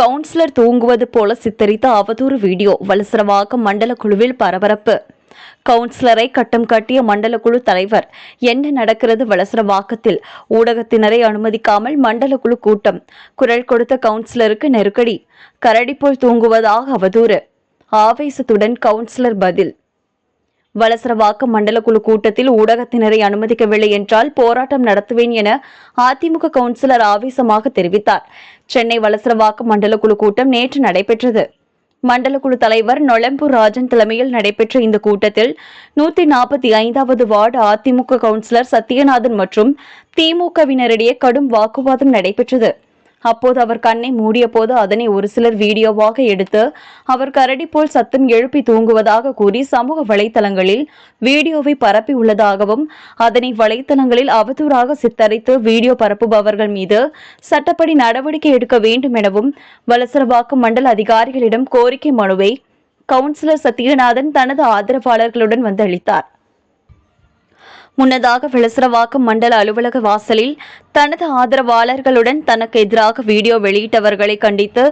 Councillor தூங்குவது போல சித்தரித்த அவதூறு வீடியோ வலசரவாக்கம் மண்டல குழுவில் பரபரப்பு. கவுன்சிலரை கட்டம் கட்டிய மண்டல குழு தலைவர் என்ன நடக்கிறது வலசரவாக்கத்தில் ஊடகத்தினரை அனுமதிக்காமல் மண்டல குழு கூட்டம். குரல் கொடுத்த கவுன்சிலருக்கு நெருக்கடி. கரடி போல் தூங்குவதாக அவதூறு. ஆவேசத்துடன் கவுன்சிலர் பதில் வலசரவாக்கம் மண்டல குழு கூட்டத்தில் ஊடகத்தினரை அனுமதிக்கவில்லை என்றால் போராட்டம் நடத்துவேன் என அதிமுக கவுன்சிலர் ஆவேசமாக தெரிவித்தார். சென்னை வலசரவாக்கம் மண்டல குழு கூட்டம் நேற்று நடைபெற்றது. மண்டல குழு தலைவர் நொளம்பூர் ராஜன் தலைமையில் நடைபெற்ற இந்த கூட்டத்தில் நூத்தி நாற்பத்தி ஐந்தாவது வார்டு அதிமுக கவுன்சிலர் சத்யநாதன் மற்றும் திமுகவினரிடையே கடும் வாக்குவாதம் நடைபெற்றது. அப்போது அவர் கண்ணை மூடிய போது அதனை ஒரு சிலர் வீடியோவாக எடுத்து அவர் கரடி போல் சத்தம் எழுப்பி தூங்குவதாக கூறி சமூக வலைத்தளங்களில் வீடியோவை பரப்பி உள்ளதாகவும் அதனை வலைத்தளங்களில் அவதூறாக சித்தரித்து வீடியோ பரப்புபவர்கள் மீது சட்டப்படி நடவடிக்கை எடுக்க வேண்டும் எனவும் வலசரவாக்கம் மண்டல அதிகாரிகளிடம் கோரிக்கை மனுவை கவுன்சிலர் சத்யநாதன் தனது ஆதரவாளர்களுடன் வந்து அளித்தார் முன்னதாக விளசரவாக்கம் மண்டல அலுவலக வாசலில் தனது ஆதரவாளர்களுடன் தனக்கு எதிராக வீடியோ வெளியிட்டவர்களை கண்டித்து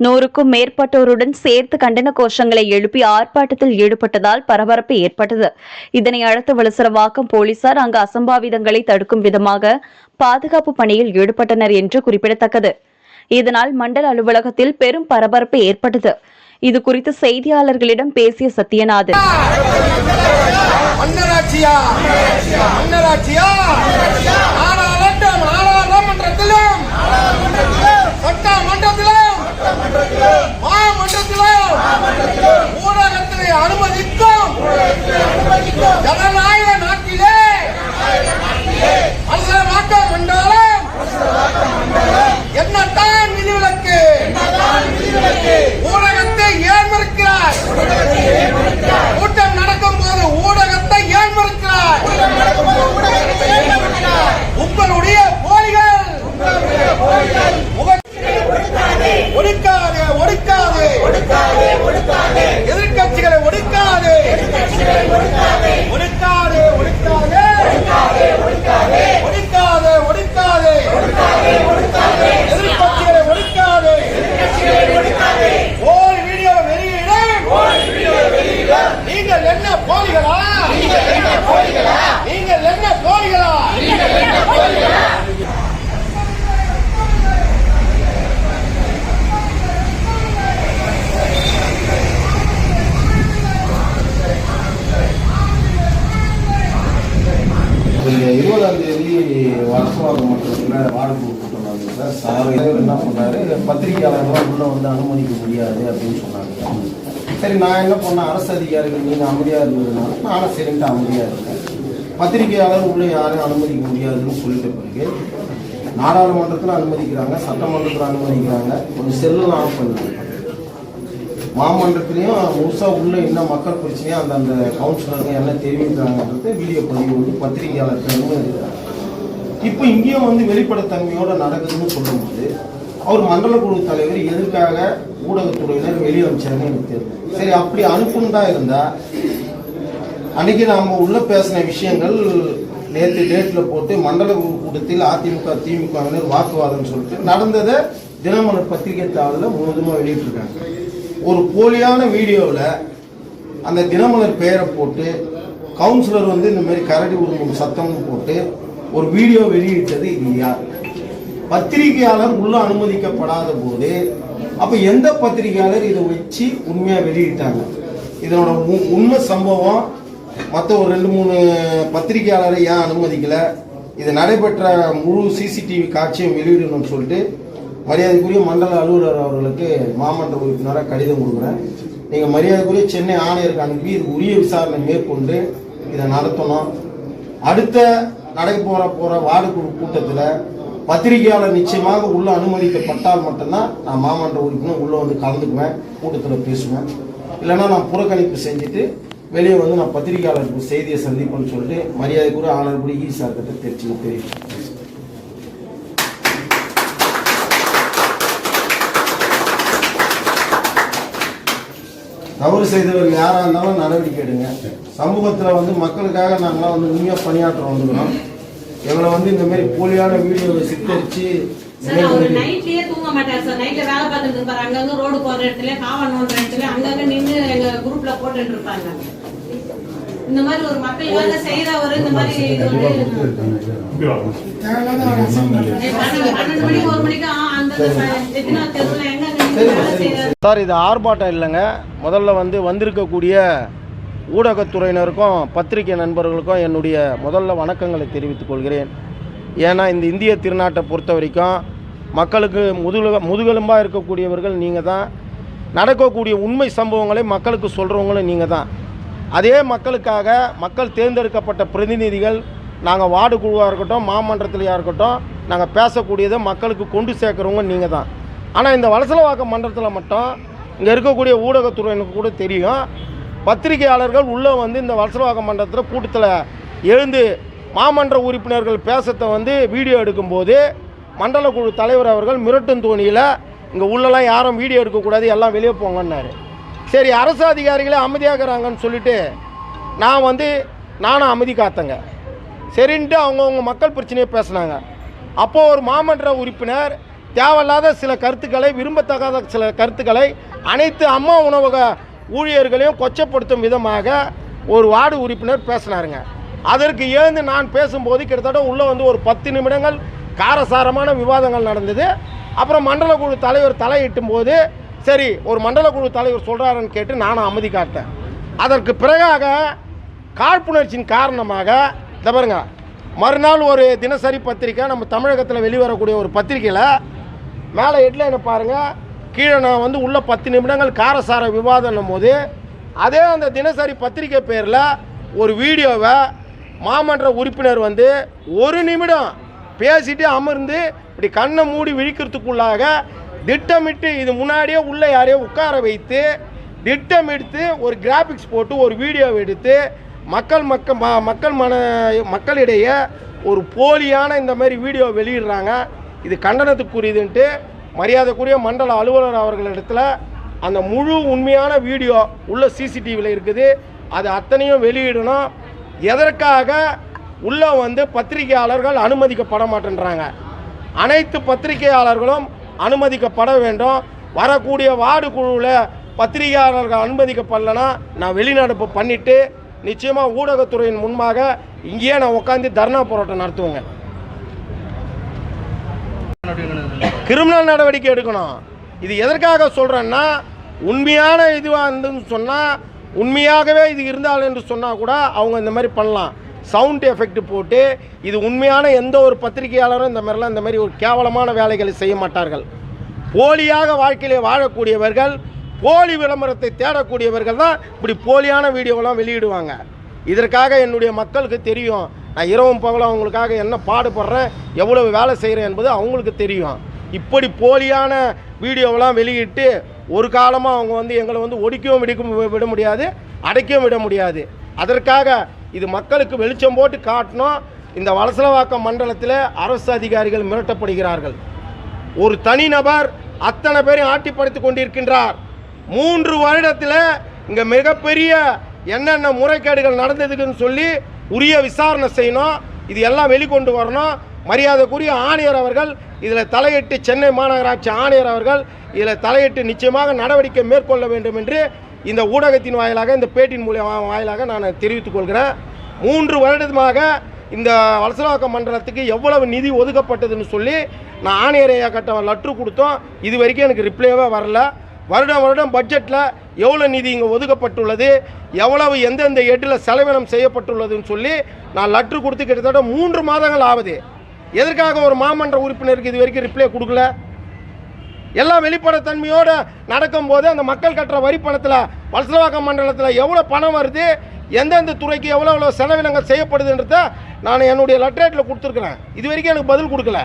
நூறுக்கும் மேற்பட்டோருடன் சேர்த்து கண்டன கோஷங்களை எழுப்பி ஆர்ப்பாட்டத்தில் ஈடுபட்டதால் பரபரப்பு ஏற்பட்டது. இதனை அடுத்து விளசரவாக்கம் போலீசார் அங்கு அசம்பாவிதங்களை தடுக்கும் விதமாக பாதுகாப்பு பணியில் ஈடுபட்டனர் என்று குறிப்பிடத்தக்கது. இதனால் மண்டல அலுவலகத்தில் பெரும் பரபரப்பு ஏற்பட்டது. இது குறித்து செய்தியாளர்களிடம் பேசிய சத்யநாதன். மன்னராட்சியா மன்னராட்சியா நாடாளுமன்ற நாடாளுமன்றத்திலும் சட்டமன்றத்திலும் மாமன்றத்திலும் ஊடகத்திலே அனுமதிக்கும் ஜனநாயக நாட்டிலே அரசமாக்கம் என்றாலும் என்னத்தான் விதிவிலக்கு? ஊடகத்தை ஏன் மறுக்கிறார் கூட்டம் நடக்கும் போது ஊடகத்தை ஏன் மறுக்கிறார் உங்களுடைய போலிகள் ஒடுக்காதே ஒடுக்காதே. ஒடுக்காதே ஒடுக்காதே ஒடுக்காதே ஒடுக்காதே எதிர்க்கட்சிகளை ஒடுக்காதே போலி வீடியோ வெளியிட நீங்கள் என்ன போலிகளா நீங்கள் என்ன போலிகளா இந்த இருபதாம் தேதி வருஷவாதம் மன்றத்தில் வார்டு கூட்டம் நடந்தது சார் சார் என்ன பண்ணாரு பத்திரிகையாளர்கள்லாம் உள்ள முடியாது அப்படின்னு சொன்னாங்க. சரி நான் என்ன பண்ணேன்? அரசு அதிகாரிகள் நீங்கள் அமைதியாக இருந்ததுனால நானும் சரின்ட்டு அமைதியாக இருந்தேன் பத்திரிகையாளர் உள்ளே யாரும் அனுமதிக்க முடியாதுன்னு சொல்லிட்ட பிறகு நாடாளுமன்றத்தில் அனுமதிக்கிறாங்க சட்டமன்றத்தில் அனுமதிக்கிறாங்க. கொஞ்சம் செல்லும் ஆஃப் பண்ணுறாங்க மாமன்றத்திலையும் முழுசாக உள்ள என்ன மக்கள் பிரச்சனையோ அந்த அந்த கவுன்சிலருங்க என்ன தெரிவிக்கிறாங்கன்றது வீடியோ பதிவு வந்து பத்திரிகையாளர்களும் இருக்கிறாங்க இப்போ இங்கேயும் வந்து வெளிப்படைத்தன்மையோடு நடக்குதுன்னு சொல்லும்போது அவர் மண்டல குழு தலைவர் எதற்காக ஊடகத்துறையினர் வெளியே அமைச்சாருன்னு எனக்கு தெரியும். சரி அப்படி அனுப்புன்னு தான் இருந்தா அன்னைக்கு நாம உள்ள பேசின விஷயங்கள் நேற்று டேட்ல போட்டு மண்டல குழு கூட்டத்தில் அதிமுக திமுகவினர் வாக்குவாதம் சொல்லிட்டு நடந்ததை தினமலர் பத்திரிகை தாளில் முழுவதுமா வெளியிட்டிருக்காங்க. ஒரு போலியான வீடியோவில் அந்த தினமலர் பெயரை போட்டு கவுன்சிலர் வந்து இந்த மாதிரி கரடி உருமும் சத்தமும் போட்டு ஒரு வீடியோ வெளியிட்டது இது யார்? பத்திரிகையாளர் உள்ள அனுமதிக்கப்படாத போது அப்ப எந்த பத்திரிகையாளர் இதை வச்சு உண்மையா வெளியிட்டாங்க? இதனோட உண்மை சம்பவம் மற்ற ஒரு ரெண்டு மூணு பத்திரிகையாளரை ஏன் அனுமதிக்கல? இது நடைபெற்ற முழு சிசிடிவி காட்சியும் வெளியிடணும்னு சொல்லிட்டு மரியாதைக்குரிய மண்டல அலுவலர் அவர்களுக்கு மாமன்ற உறுப்பினராக கடிதம் கொடுக்குறேன். நீங்கள் மரியாதைக்குரிய சென்னை ஆணையருக்கு அனுப்பி இது உரிய விசாரணை மேற்கொண்டு இதை நடத்தணும். அடுத்த நடக்க போகிற போகிற வார்டு கூட்டத்தில் பத்திரிகையாளர் நிச்சயமாக உள்ள அனுமதிக்கப்பட்டால் மட்டும்தான் நான் மாமன்ற உறுப்பினர் உள்ள வந்து கலந்துக்குவேன் கூட்டத்தில் பேசுவேன். இல்லைன்னா நான் புறக்கணிப்பு செஞ்சுட்டு வெளியே வந்து நான் பத்திரிகையாளருக்கு செய்தியை சந்திப்பேன்னு சொல்லிட்டு மரியாதை கூட ஆளர்படி ஈ சார் கிட்ட தெரிச்சு தெரியும் தவறு செய்தவர் யாராக இருந்தாலும் நடவடிக்கை எடுங்க. சமூகத்தில் வந்து மக்களுக்காக நாங்களாம் வந்து உண்மையாக பணியாற்ற வந்துக்கிறோம். எங்களை வந்து இந்த மாதிரி போலியான வீடியோவை சித்தரிச்சு சார் அவர் நைட்லயே தூங்க மாட்டார் சார். நைட்ல வேலை பார்த்துட்டு இருப்பாரு. அங்கங்க ரோடு போற இடத்துல காவணுன்ற இடத்துல அங்கங்க நின்னு எங்க குரூப்ல போட்டுட்டு இருப்பாங்க. இந்த மாதிரி ஒரு மக்களுக்காக செய்யறவர் இந்த மாதிரி இது வந்து பன்னெண்டு பன்னெண்டு மணிக்கு ஒரு மணிக்கு ஆ, அந்த எத்தனை தெருவுல எங்க நின்னு வேலை செய்யறாரு சார் இது ஆர்ப்பாட்டம் இல்லைங்க. முதல்ல வந்து வந்திருக்கக்கூடிய ஊடகத்துறையினருக்கும் பத்திரிகை நண்பர்களுக்கும் என்னுடைய முதல்ல வணக்கங்களை தெரிவித்துக் கொள்கிறேன். ஏன்னா இந்த இந்திய திருநாட்டை பொறுத்த வரைக்கும் மக்களுக்கு முதுக முதுகெலும்பாக இருக்கக்கூடியவர்கள் நீங்கள் தான். நடக்கக்கூடிய உண்மை சம்பவங்களை மக்களுக்கு சொல்கிறவங்களும் நீங்கள் தான். அதே மக்களுக்காக மக்கள் தேர்ந்தெடுக்கப்பட்ட பிரதிநிதிகள் நாங்கள் வார்டு குழுவாக இருக்கட்டும் மாமன்றத்திலையாக இருக்கட்டும் நாங்கள் பேசக்கூடியதை மக்களுக்கு கொண்டு சேர்க்குறவங்க நீங்கள் தான். ஆனால் இந்த வலசலவாக்கம் மன்றத்தில் மட்டும் இங்கே இருக்கக்கூடிய ஊடகத்துறையினருக்கு கூட தெரியும். பத்திரிகையாளர்கள் உள்ளே வந்து இந்த வலசலவாக்கம் மன்றத்தில் கூட்டத்தில் எழுந்து மாமன்ற உறுப்பினர்கள் பேசத்தை வந்து வீடியோ எடுக்கும்போது மண்டல குழு தலைவர் அவர்கள் மிரட்டும் தோணியில் இங்கே உள்ளெல்லாம் யாரும் வீடியோ எடுக்கக்கூடாது எல்லாம் வெளியே போங்கன்னாரு. சரி அரசு அதிகாரிகளே அமைதியாகிறாங்கன்னு சொல்லிட்டு நான் வந்து நானும் அமைதி காத்தேங்க. சரின்ட்டு அவங்கவுங்க மக்கள் பிரச்சனையை பேசுனாங்க. அப்போது ஒரு மாமன்ற உறுப்பினர் தேவையில்லாத சில கருத்துக்களை விரும்பத்தகாத சில கருத்துக்களை அனைத்து அம்மா உணவக ஊழியர்களையும் கொச்சப்படுத்தும் விதமாக ஒரு வார்டு உறுப்பினர் பேசினாருங்க. அதற்கு ஏந்து நான் பேசும்போது கிட்டத்தட்ட உள்ளே வந்து ஒரு பத்து நிமிடங்கள் காரசாரமான விவாதங்கள் நடந்தது. அப்புறம் மண்டல குழு தலைவர் தலையிட்டும் போது சரி ஒரு மண்டல குழு தலைவர் சொல்கிறாருன்னு கேட்டு நானும் அமைதி காட்டேன். அதற்கு பிறகாக காழ்ப்புணர்ச்சியின் காரணமாக இந்த பாருங்க மறுநாள் ஒரு தினசரி பத்திரிக்கை நம்ம தமிழகத்தில் வெளிவரக்கூடிய ஒரு பத்திரிக்கையில் மேலே ஹெட்லைனை பாருங்கள் கீழே நான் வந்து உள்ள பத்து நிமிடங்கள் காரசார விவாதம் போது அதே அந்த தினசரி பத்திரிக்கை பேரில் ஒரு வீடியோவை மாமன்ற உறுப்பினர் வந்து ஒரு நிமிடம் பேசிட்டு அமர்ந்து இப்படி கண்ணை மூடி விழிக்கிறதுக்குள்ளாக திட்டமிட்டு இது முன்னாடியே உள்ள யாரையோ உட்கார வைத்து திட்டமிட்டு ஒரு கிராஃபிக்ஸ் போட்டு ஒரு வீடியோ எடுத்து மக்கள் மக்கள் ம- மக்கள் மன மக்களிடையே ஒரு போலியான இந்த மாதிரி வீடியோ வெளியிடுறாங்க. இது கண்டனத்துக்குரியதுன்ட்டு மரியாதைக்குரிய மண்டல அலுவலர் அவர்களிடத்தில் அந்த முழு உண்மையான வீடியோ உள்ள சிசிடிவியில் இருக்குது. அது அத்தனையும் வெளியிடணும். எதற்காக உள்ளே வந்து பத்திரிகையாளர்கள் அனுமதிக்கப்பட மாட்டேன்றாங்க. அனைத்து பத்திரிகையாளர்களும் அனுமதிக்கப்பட வேண்டும். வரக்கூடிய வார்டு குழுவில் பத்திரிகையாளர்கள் அனுமதிக்கப்படலைன்னா நான் வெளிநடப்பு பண்ணிவிட்டு நிச்சயமாக ஊடகத்துறையின் முன்பாக இங்கேயே நான் உட்காந்து தர்ணா போராட்டம் நடத்துவேங்க. கிரிமினல் நடவடிக்கை எடுக்கணும். இது எதற்காக சொல்கிறேன்னா உண்மையான இதுவாக இருந்துன்னு சொன்னால் உண்மையாகவே இது இருந்தால் என்று சொன்னால் கூட அவங்க இந்த மாதிரி பண்ணலாம். சவுண்ட் எஃபெக்ட் போட்டு இது உண்மையான எந்த ஒரு பத்திரிகையாளரும் இந்த மாதிரிலாம் இந்த மாதிரி ஒரு கேவலமான வேலைகளை செய்ய மாட்டார்கள். போலியாக வாழ்க்கையிலே வாழக்கூடியவர்கள் போலி விளம்பரத்தை தேடக்கூடியவர்கள் தான் இப்படி போலியான வீடியோலாம் வெளியிடுவாங்க. இதற்காக என்னுடைய மக்களுக்கு தெரியும். நான் இரவும் பகலும் அவங்களுக்காக என்ன பாடுபடுறேன் எவ்வளவு வேலை செய்கிறேன் என்பது அவங்களுக்கு தெரியும். இப்படி போலியான வீடியோவெல்லாம் வெளியிட்டு ஒரு காலமாக அவங்க வந்து எங்களை வந்து ஒடிக்கவும் விடிக்க விட முடியாது அடைக்கவும் விட முடியாது. அதற்காக இது மக்களுக்கு வெளிச்சம் போட்டு காட்டணும். இந்த வலசலவாக்கம் மண்டலத்தில் அரசு அதிகாரிகள் மிரட்டப்படுகிறார்கள். ஒரு தனிநபர் அத்தனை பேரையும் ஆட்டிப்படுத்தி கொண்டிருக்கின்றார். மூன்று வருடத்தில் இங்கே மிகப்பெரிய என்னென்ன முறைகேடுகள் நடந்ததுக்குன்னு சொல்லி உரிய விசாரணை செய்யணும். இது எல்லாம் வெளிக்கொண்டு வரணும். மரியாதைக்குரிய ஆணையர் அவர்கள் இதில் தலையிட்டு சென்னை மாநகராட்சி ஆணையர் அவர்கள் இதில் தலையிட்டு நிச்சயமாக நடவடிக்கை மேற்கொள்ள வேண்டும் என்று இந்த ஊடகத்தின் வாயிலாக இந்த பேட்டியின் மூலியமா வாயிலாக நான் தெரிவித்துக் கொள்கிறேன். மூன்று வருடமாக இந்த வலசலாக்கம் மண்டலத்துக்கு எவ்வளவு நிதி ஒதுக்கப்பட்டதுன்னு சொல்லி நான் ஆணையர் ஐயா கட்ட லெட்ரு கொடுத்தோம். இது வரைக்கும் எனக்கு ரிப்ளைவே வரல. வருடம் வருடம் பட்ஜெட்டில் எவ்வளோ நிதி இங்கே ஒதுக்கப்பட்டுள்ளது? எவ்வளவு எந்தெந்த எட்டில் செலவினம் செய்யப்பட்டுள்ளதுன்னு சொல்லி நான் லெட்ரு கொடுத்து கிட்டத்தட்ட மூன்று மாதங்கள் ஆகுது. எதற்காக ஒரு மாமன்ற உறுப்பினருக்கு இது வரைக்கும் ரிப்ளை கொடுக்கல? எல்லாம் வெளிப்படைத்தன்மையோடு நடக்கும்போது அந்த மக்கள் கட்டுற வரி பணத்தில் வல்சலவாக்கம் மண்டலத்தில் எவ்வளோ பணம் வருது எந்தெந்த துறைக்கு எவ்வளோ எவ்வளோ செலவினங்கள் செய்யப்படுதுன்றத நான் என்னுடைய லெட்டரேட்டில் கொடுத்துருக்குறேன். இது வரைக்கும் எனக்கு பதில் கொடுக்கல.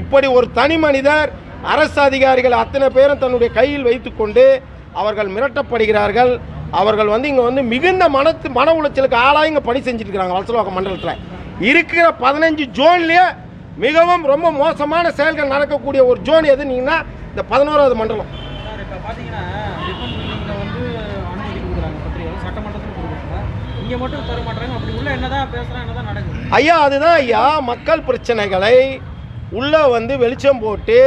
இப்படி ஒரு தனி மனிதர் அரசு அதிகாரிகள் அத்தனை பேரும் தன்னுடைய கையில் வைத்துக்கொண்டு அவர்கள் மிரட்டப்படுகிறார்கள். அவர்கள் வந்து இங்கே வந்து மிகுந்த மனத்து மன உளைச்சலுக்கு ஆளாக இங்கே பணி செஞ்சுட்டு இருக்கிறாங்க வலசலவாக்கம் மண்டலத்தில். இருக்கிற பதினஞ்சு ஜோன்லேயே மிகவும் ரொம்ப மோசமான செயல்கள் நடக்கக்கூடிய ஒரு ஜோன் எதுனீங்கன்னா இந்த பதினோராவது மண்டலம். ஐயா அதுதான் ஐயா மக்கள் பிரச்சனைகளை உள்ளே வந்து வெளிச்சம் போட்டு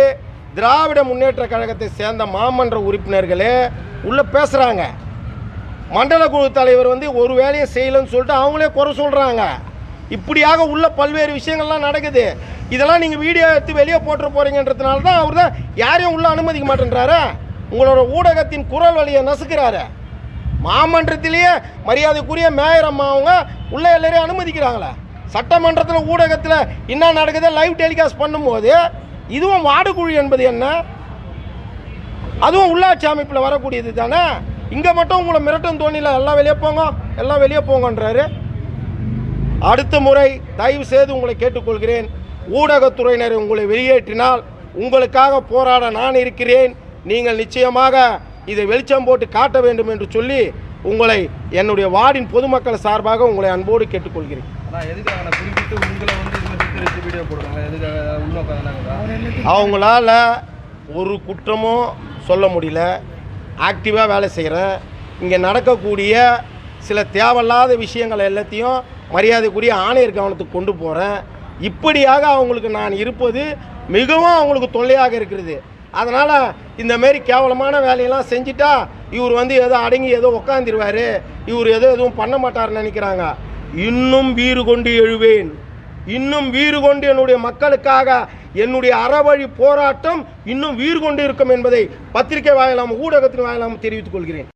திராவிட முன்னேற்ற கழகத்தை சேர்ந்த மாமன்ற உறுப்பினர்களே உள்ளே பேசுகிறாங்க மண்டல குழு தலைவர் வந்து ஒரு வேலையை செய்யலைன்னு சொல்லிட்டு அவங்களே குறை சொல்கிறாங்க இப்படியாக உள்ள பல்வேறு விஷயங்கள்லாம் நடக்குது. இதெல்லாம் நீங்கள் வீடியோ எடுத்து வெளியே போட்டு போகிறீங்கன்றதுனால தான் அவர் தான் யாரையும் உள்ளே அனுமதிக்க மாட்டேன்றாரு. உங்களோட ஊடகத்தின் குரல் வழியை நசுக்கிறாரு. மாமன்றத்திலேயே மரியாதைக்குரிய மேயர் அம்மா அவங்க உள்ள எல்லாரையும் அனுமதிக்கிறாங்களே. சட்டமன்றத்தில் ஊடகத்தில் என்ன நடக்குது? லைவ் டெலிகாஸ்ட் பண்ணும்போது இதுவும் வாடுகுழி என்பது என்ன? அதுவும் உள்ளாட்சி அமைப்பில் வரக்கூடியது தானே? இங்கே மட்டும் உங்களை மிரட்டும் தோணியில் எல்லாம் வெளியே போங்க எல்லாம் வெளியே போங்கன்றாரு. அடுத்த முறை தயவு செய்து உங்களை கேட்டுக்கொள்கிறேன். ஊடகத்துறையினர் உங்களை வெளியேற்றினால் உங்களுக்காக போராட நான் இருக்கிறேன். நீங்கள் நிச்சயமாக இதை வெளிச்சம் போட்டு காட்ட வேண்டும் என்று சொல்லி உங்களை என்னுடைய வார்டின் பொதுமக்கள் சார்பாக உங்களை அன்போடு கேட்டுக்கொள்கிறேன். அவங்களால ஒரு குற்றமும் சொல்ல முடியல. ஆக்டிவாக வேலை செய்கிறேன் இங்கே நடக்கக்கூடிய சில தேவையில்லாத விஷயங்கள் எல்லாத்தையும் மரியாதைக்குரிய ஆணையர் கவனத்துக்கு கொண்டு போகிறேன் இப்படியாக அவங்களுக்கு நான் இருப்பது மிகவும் அவங்களுக்கு தொல்லையாக இருக்கிறது. அதனால் இந்தமாரி கேவலமான வேலையெல்லாம் செஞ்சுட்டா இவர் வந்து ஏதோ அடங்கி ஏதோ உக்காந்துருவார். இவர் ஏதோ எதுவும் பண்ண மாட்டார்னு நினைக்கிறாங்க. இன்னும் வீறு கொண்டு எழுவேன். இன்னும் வீறு கொண்டு என்னுடைய மக்களுக்காக என்னுடைய அறவழி போராட்டம் இன்னும் வீறு கொண்டு இருக்கும் என்பதை பத்திரிகை வாயிலாமல் ஊடகத்தின் வாயிலாமல் தெரிவித்துக் கொள்கிறேன்.